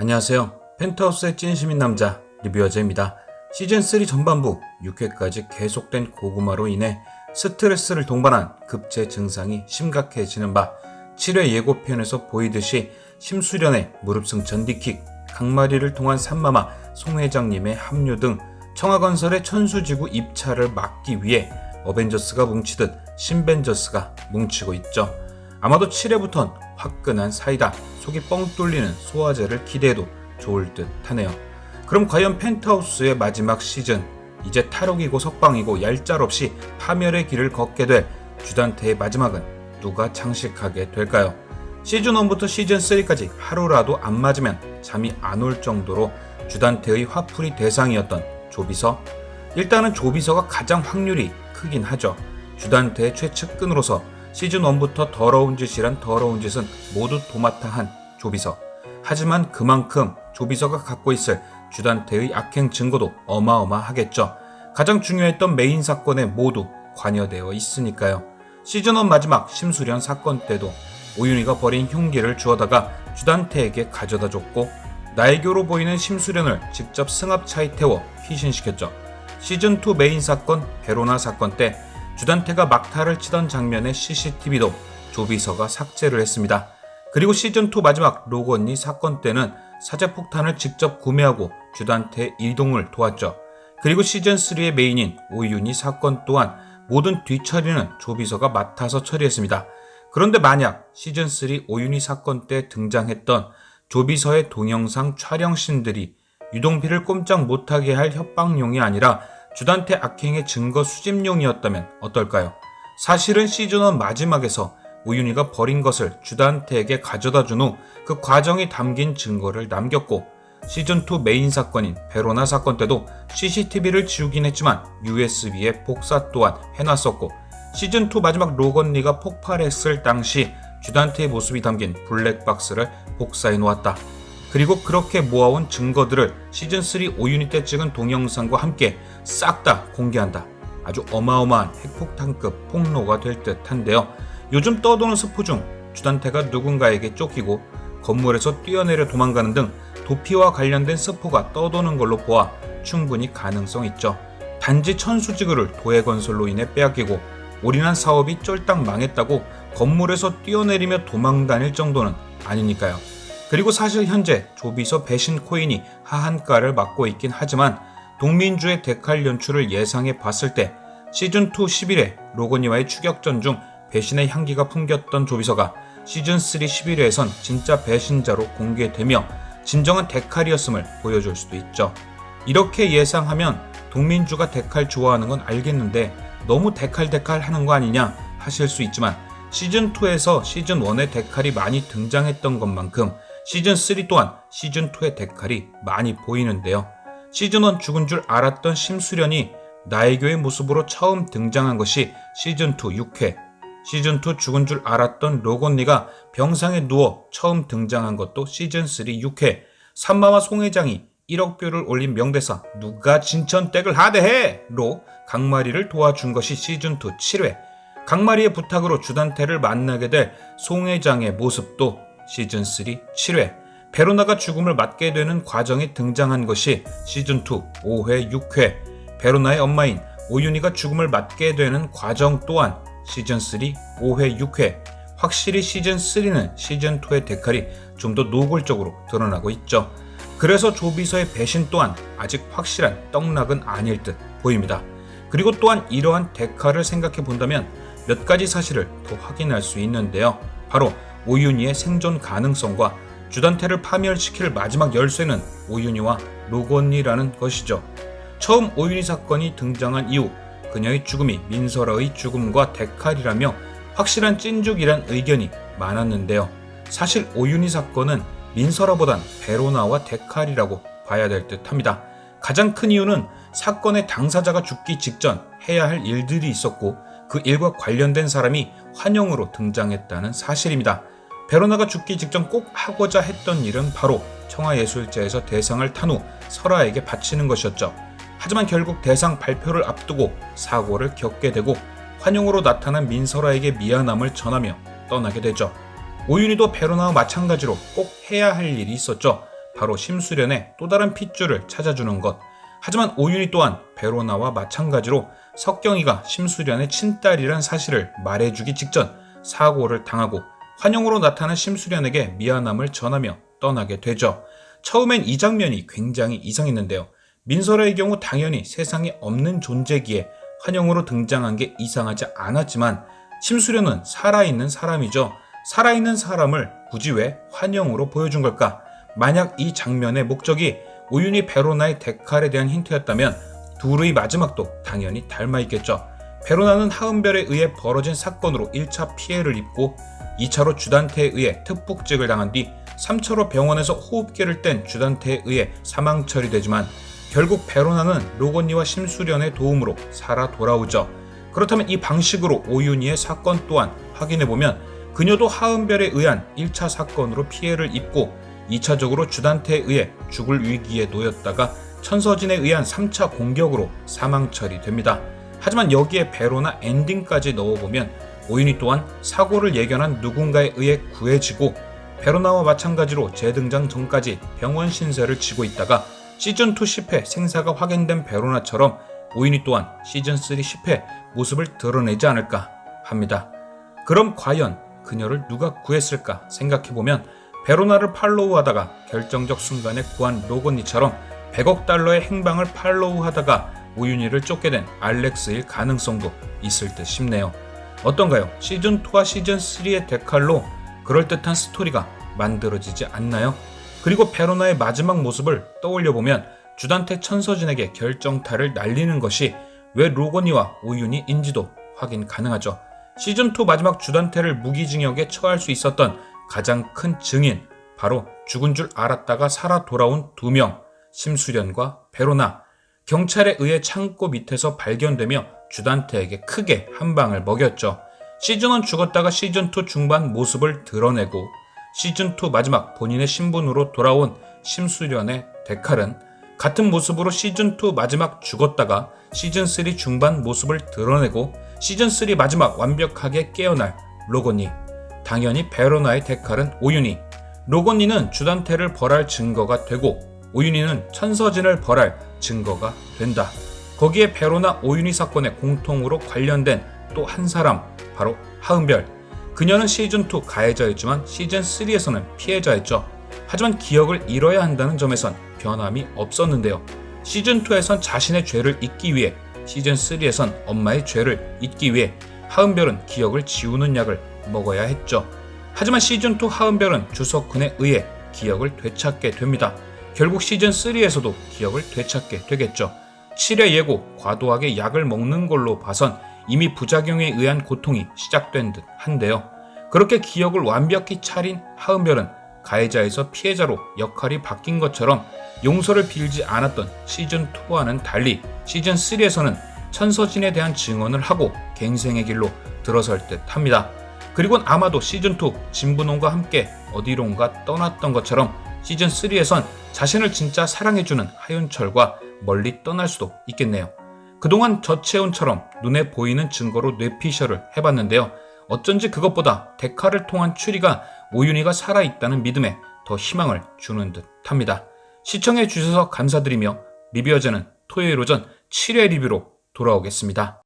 안녕하세요. 펜트하우스의 찐시민 남자 리뷰어제입니다. 시즌3 전반부 6회까지 계속된 고구마로 인해 스트레스를 동반한 급제 증상이 심각해지는 바 7회 예고편에서 보이듯이 심수련의 무릎승 전디킥, 강마리를 통한 산마마 송 회장님의 합류 등 청하건설의 천수지구 입찰을 막기 위해 어벤져스가 뭉치듯 신벤져스가 뭉치고 있죠. 아마도 7회부턴 화끈한 사이다, 속이 뻥 뚫리는 소화제를 기대해도 좋을 듯 하네요. 그럼 과연 펜트하우스의 마지막 시즌, 이제 탈옥이고 석방이고 얄짤 없이 파멸의 길을 걷게 될 주단태의 마지막은 누가 장식하게 될까요? 시즌 1부터 시즌 3까지 하루라도 안 맞으면 잠이 안 올 정도로 주단태의 화풀이 대상이었던 조비서. 일단은 조비서가 가장 확률이 크긴 하죠. 주단태의 최측근으로서 시즌 1부터 더러운 짓이란 더러운 짓은 모두 도맡아 한 조비서. 하지만 그만큼 조비서가 갖고 있을 주단태의 악행 증거도 어마어마하겠죠. 가장 중요했던 메인 사건에 모두 관여되어 있으니까요. 시즌 1 마지막 심수련 사건 때도 오윤희가 버린 흉기를 주워다가 주단태에게 가져다 줬고 날교로 보이는 심수련을 직접 승합차에 태워 피신시켰죠. 시즌 2 메인 사건 베로나 사건 때 주단태가 막타를 치던 장면의 CCTV도 조비서가 삭제를 했습니다. 그리고 시즌2 마지막 언니 사건 때는 사제폭탄을 직접 구매하고 주단태 이동을 도왔죠. 그리고 시즌3의 메인인 오윤희 사건 또한 모든 뒤처리는 조비서가 맡아서 처리했습니다. 그런데 만약 시즌3 오윤희 사건 때 등장했던 조비서의 동영상 촬영신들이 유동필을 꼼짝 못하게 할 협박용이 아니라 주단태 악행의 증거 수집용이었다면 어떨까요? 사실은 시즌1 마지막에서 우윤희가 버린 것을 주단태에게 가져다 준 후 그 과정이 담긴 증거를 남겼고 시즌2 메인 사건인 베로나 사건 때도 CCTV를 지우긴 했지만 USB에 복사 또한 해놨었고 시즌2 마지막 로건리가 폭발했을 당시 주단태의 모습이 담긴 블랙박스를 복사해 놓았다. 그리고 그렇게 모아온 증거들을 시즌3 오유니 때 찍은 동영상과 함께 싹 다 공개한다. 아주 어마어마한 핵폭탄급 폭로가 될 듯한데요. 요즘 떠도는 스포 중 주단태가 누군가에게 쫓기고 건물에서 뛰어내려 도망가는 등 도피와 관련된 스포가 떠도는 걸로 보아 충분히 가능성 있죠. 단지 천수지구를 도해 건설로 인해 빼앗기고 올인한 사업이 쫄딱 망했다고 건물에서 뛰어내리며 도망 다닐 정도는 아니니까요. 그리고 사실 현재 조비서 배신 코인이 하한가를 맞고 있긴 하지만 동민주의 데칼 연출을 예상해 봤을 때 시즌2 11회 로건이와의 추격전 중 배신의 향기가 풍겼던 조비서가 시즌3 11회에선 진짜 배신자로 공개되며 진정한 데칼이었음을 보여줄 수도 있죠. 이렇게 예상하면 동민주가 데칼 좋아하는 건 알겠는데 너무 데칼 데칼 하는 거 아니냐 하실 수 있지만 시즌2에서 시즌1의 데칼이 많이 등장했던 것만큼 시즌3 또한 시즌2의 데칼이 많이 보이는데요. 시즌1 죽은 줄 알았던 심수련이 나의교의 모습으로 처음 등장한 것이 시즌2 6회, 시즌2 죽은 줄 알았던 로건리가 병상에 누워 처음 등장한 것도 시즌3 6회, 삼마와 송회장이 1억 뷰를 올린 명대사 누가 진천댁을 하대해! 로 강마리를 도와준 것이 시즌2 7회, 강마리의 부탁으로 주단태를 만나게 될 송회장의 모습도 시즌3 7회, 베로나가 죽음을 맞게 되는 과정에 등장한 것이 시즌2 5회 6회, 베로나의 엄마인 오윤희가 죽음을 맞게 되는 과정 또한 시즌3 5회 6회, 확실히 시즌3는 시즌2의 데칼이 좀 더 노골적으로 드러나고 있죠. 그래서 조비서의 배신 또한 아직 확실한 떡락은 아닐 듯 보입니다. 그리고 또한 이러한 데칼을 생각해 본다면 몇 가지 사실을 더 확인할 수 있는데요. 바로 오윤희의 생존 가능성과 주단태를 파멸시킬 마지막 열쇠는 오윤희와 로건이라는 것이죠. 처음 오윤희 사건이 등장한 이후 그녀의 죽음이 민설아의 죽음과 데칼이라며 확실한 찐죽이란 의견이 많았는데요. 사실 오윤희 사건은 민설아보단 베로나와 데칼이라고 봐야 될 듯합니다. 가장 큰 이유는 사건의 당사자가 죽기 직전 해야 할 일들이 있었고 그 일과 관련된 사람이 환영으로 등장했다는 사실입니다. 베로나가 죽기 직전 꼭 하고자 했던 일은 바로 청하예술제에서 대상을 탄 후 설아에게 바치는 것이었죠. 하지만 결국 대상 발표를 앞두고 사고를 겪게 되고 환영으로 나타난 민설아에게 미안함을 전하며 떠나게 되죠. 오윤희도 베로나와 마찬가지로 꼭 해야 할 일이 있었죠. 바로 심수련의 또 다른 핏줄을 찾아주는 것. 하지만 오윤희 또한 베로나와 마찬가지로 석경이가 심수련의 친딸이란 사실을 말해주기 직전 사고를 당하고 환영으로 나타난 심수련에게 미안함을 전하며 떠나게 되죠. 처음엔 이 장면이 굉장히 이상했는데요. 민설의 경우 당연히 세상에 없는 존재기에 환영으로 등장한 게 이상하지 않았지만 심수련은 살아있는 사람이죠. 살아있는 사람을 굳이 왜 환영으로 보여준 걸까? 만약 이 장면의 목적이 오윤희 베로나의 데칼에 대한 힌트였다면 둘의 마지막도 당연히 닮아 있겠죠. 베로나는 하은별에 의해 벌어진 사건으로 1차 피해를 입고 2차로 주단태에 의해 특복직을 당한 뒤 3차로 병원에서 호흡기를 뗀 주단태에 의해 사망 처리되지만 결국 베로나는 로건니와 심수련의 도움으로 살아 돌아오죠. 그렇다면 이 방식으로 오윤희의 사건 또한 확인해보면 그녀도 하은별에 의한 1차 사건으로 피해를 입고 2차적으로 주단태에 의해 죽을 위기에 놓였다가 천서진에 의한 3차 공격으로 사망 처리됩니다. 하지만 여기에 베로나 엔딩까지 넣어보면 오윤희 또한 사고를 예견한 누군가에 의해 구해지고 베로나와 마찬가지로 재등장 전까지 병원 신세를 지고 있다가 시즌2 10회 생사가 확인된 베로나처럼 오윤희 또한 시즌3 10회 모습을 드러내지 않을까 합니다. 그럼 과연 그녀를 누가 구했을까 생각해보면 베로나를 팔로우하다가 결정적 순간에 구한 로건니처럼 100억 달러의 행방을 팔로우하다가 오윤희를 쫓게 된 알렉스일 가능성도 있을 듯 싶네요. 어떤가요? 시즌2와 시즌3의 데칼로 그럴듯한 스토리가 만들어지지 않나요? 그리고 베로나의 마지막 모습을 떠올려보면 주단태 천서진에게 결정타를 날리는 것이 왜 로건이와 오윤희인지도 확인 가능하죠. 시즌2 마지막 주단태를 무기징역에 처할 수 있었던 가장 큰 증인, 바로 죽은 줄 알았다가 살아 돌아온 두 명, 심수련과 베로나. 경찰에 의해 창고 밑에서 발견되며 주단태에게 크게 한 방을 먹였죠. 시즌1 죽었다가 시즌2 중반 모습을 드러내고 시즌2 마지막 본인의 신분으로 돌아온 심수련의 데칼은 같은 모습으로 시즌2 마지막 죽었다가 시즌3 중반 모습을 드러내고 시즌3 마지막 완벽하게 깨어날 로건니. 당연히 베로나의 데칼은 오윤희. 로건니는 주단태를 벌할 증거가 되고 오윤희는 천서진을 벌할 증거가 된다. 거기에 베로나 오윤희 사건의 공통으로 관련된 또 한 사람, 바로 하은별. 그녀는 시즌2 가해자였지만 시즌3에서는 피해자였죠. 하지만 기억을 잃어야 한다는 점에선 변함이 없었는데요. 시즌2에선 자신의 죄를 잊기 위해, 시즌3에선 엄마의 죄를 잊기 위해 하은별은 기억을 지우는 약을 먹어야 했죠. 하지만 시즌2 하은별은 주석훈에 의해 기억을 되찾게 됩니다. 결국 시즌3에서도 기억을 되찾게 되겠죠. 7회 예고 과도하게 약을 먹는 걸로 봐선 이미 부작용에 의한 고통이 시작된 듯 한데요. 그렇게 기억을 완벽히 차린 하은별은 가해자에서 피해자로 역할이 바뀐 것처럼 용서를 빌지 않았던 시즌2와는 달리 시즌3에서는 천서진에 대한 증언을 하고 갱생의 길로 들어설 듯 합니다. 그리곤 아마도 시즌2 진분홍과 함께 어디론가 떠났던 것처럼 시즌3에선 자신을 진짜 사랑해주는 하윤철과 멀리 떠날 수도 있겠네요. 그동안 저체온처럼 눈에 보이는 증거로 뇌피셜을 해봤는데요. 어쩐지 그것보다 데카를 통한 추리가 오윤희가 살아있다는 믿음에 더 희망을 주는 듯 합니다. 시청해 주셔서 감사드리며 리뷰어제는 토요일 오전 7회 리뷰로 돌아오겠습니다.